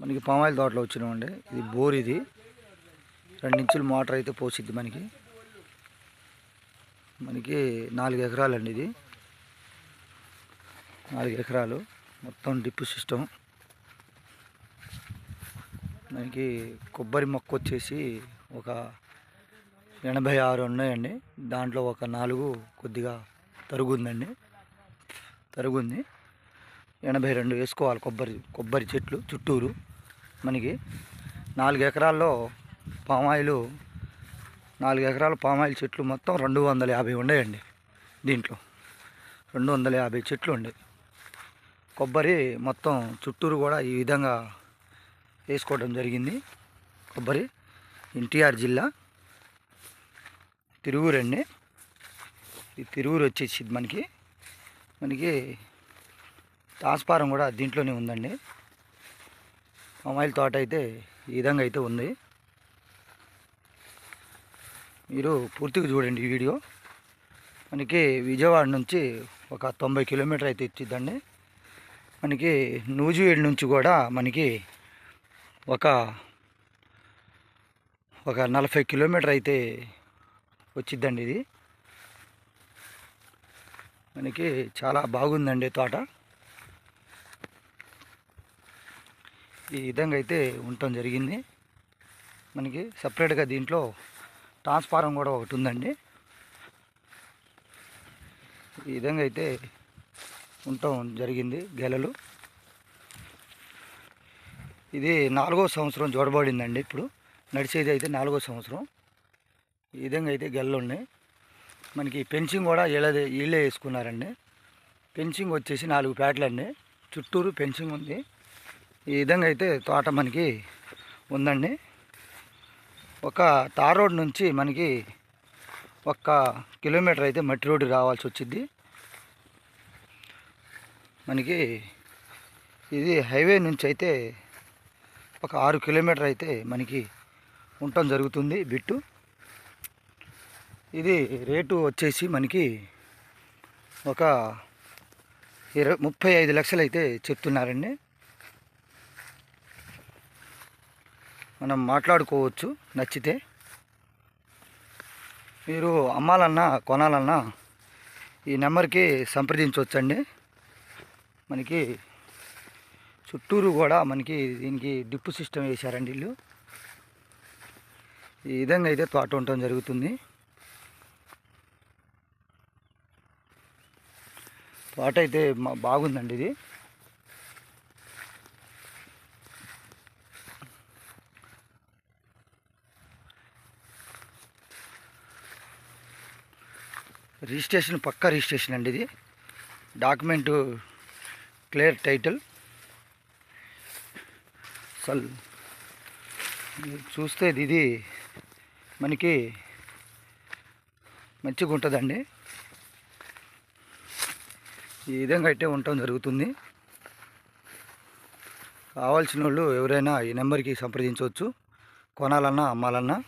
మనకి పామాయిల్ తోటలో వచ్చినామండి ఇది బోర్ ఇది. రెండు ఇంచుల మోటార్ అయితే పోసిద్ది మనకి. మనకి నాలుగు ఎకరాలండి ఇది. నాలుగు ఎకరాలు. మొత్తం డిప్పు సిస్టమ్. మనకి కొబ్బరి మొక్క వచ్చేసి ఒక ఎనభై ఆరు ఉన్నాయండి. దాంట్లో ఒక నాలుగు కొద్దిగా తరుగుందండి. తరుగుంది. ఎనభై రెండు వేసుకోవాలి కొబ్బరి కొబ్బరి చెట్లు చుట్టూరు. మనకి నాలుగు ఎకరాల్లో పామాయిలు నాలుగు ఎకరాల పామాయిల్ చెట్లు మొత్తం రెండు వందల యాభై ఉండేయండి దీంట్లో. రెండు వందల యాభై చెట్లు ఉండే. కొబ్బరి మొత్తం చుట్టూరు కూడా ఈ విధంగా వేసుకోవడం జరిగింది. కొబ్బరి ఎన్టీఆర్ జిల్లా తిరువురండి. ఈ తిరువురు వచ్చేసి మనకి. మనకి ట్రాన్స్ఫారం కూడా దీంట్లోనే ఉందండి. అమ్మాయిల తోట అయితే ఈ విధంగా అయితే ఉంది. మీరు పూర్తిగా చూడండి ఈ వీడియో. మనకి విజయవాడ నుంచి ఒక తొంభై కిలోమీటర్ అయితే ఇచ్చిద్దండి మనకి నూజివేడి నుంచి కూడా మనకి ఒక ఒక నలభై కిలోమీటర్ అయితే వచ్చిద్దండి ఇది. మనకి చాలా బాగుందండి తోట. ఈ విధంగా అయితే ఉండటం జరిగింది. మనకి సపరేట్గా దీంట్లో ట్రాన్స్ఫారం కూడా ఒకటి ఉందండి ఈ విధంగా అయితే ఉండటం జరిగింది గెలలు. ఇది నాలుగో సంవత్సరం చూడబడిందండి ఇప్పుడు. నడిచేది అయితే నాలుగో సంవత్సరం. ఈ విధంగా అయితే గెలలు ఉన్నాయి మనకి పెన్సింగ్ కూడా వీళ్ళదే వీళ్ళే వేసుకున్నారండి. పెన్సింగ్ వచ్చేసి నాలుగు ప్యాట్లండి చుట్టూరు పెన్సింగ్ ఉంది. ఈ విధంగా అయితే తోట మనకి ఉందండి. ఒక తార్ రోడ్ నుంచి మనకి ఒక్క కిలోమీటర్ అయితే మట్టి రోడ్డు రావాల్సి వచ్చింది. మనకి ఇది హైవే నుంచి అయితే ఒక ఆరు కిలోమీటర్ అయితే మనకి ఉండటం జరుగుతుంది బిట్టు. ఇది రేటు వచ్చేసి మనకి ఒక ఇరవై ముప్పై ఐదు లక్షలు అయితే చెప్తున్నారండి. మనం మాట్లాడుకోవచ్చు నచ్చితే. మీరు అమ్మాలన్నా కొనాలన్నా ఈ నెంబర్కి సంప్రదించవచ్చండి. మనకి చుట్టూరు కూడా మనకి దీనికి డిప్పు సిస్టమ్ వేశారండి ఇల్లు ఈ విధంగా అయితే తోట ఉండటం జరుగుతుంది. తోట అయితే బాగుందండి ఇది. రిజిస్ట్రేషన్ పక్కా రిజిస్ట్రేషన్ అండి ఇది. Document clear title. అసలు మీరు చూస్తే ఇది మనకి మంచిగా ఉంటుందండి. ఈ విధంగా అయితే ఉండటం జరుగుతుంది. కావాల్సిన వాళ్ళు ఎవరైనా ఈ నెంబర్కి సంప్రదించవచ్చు. కొనాలన్నా అమ్మాలన్నా.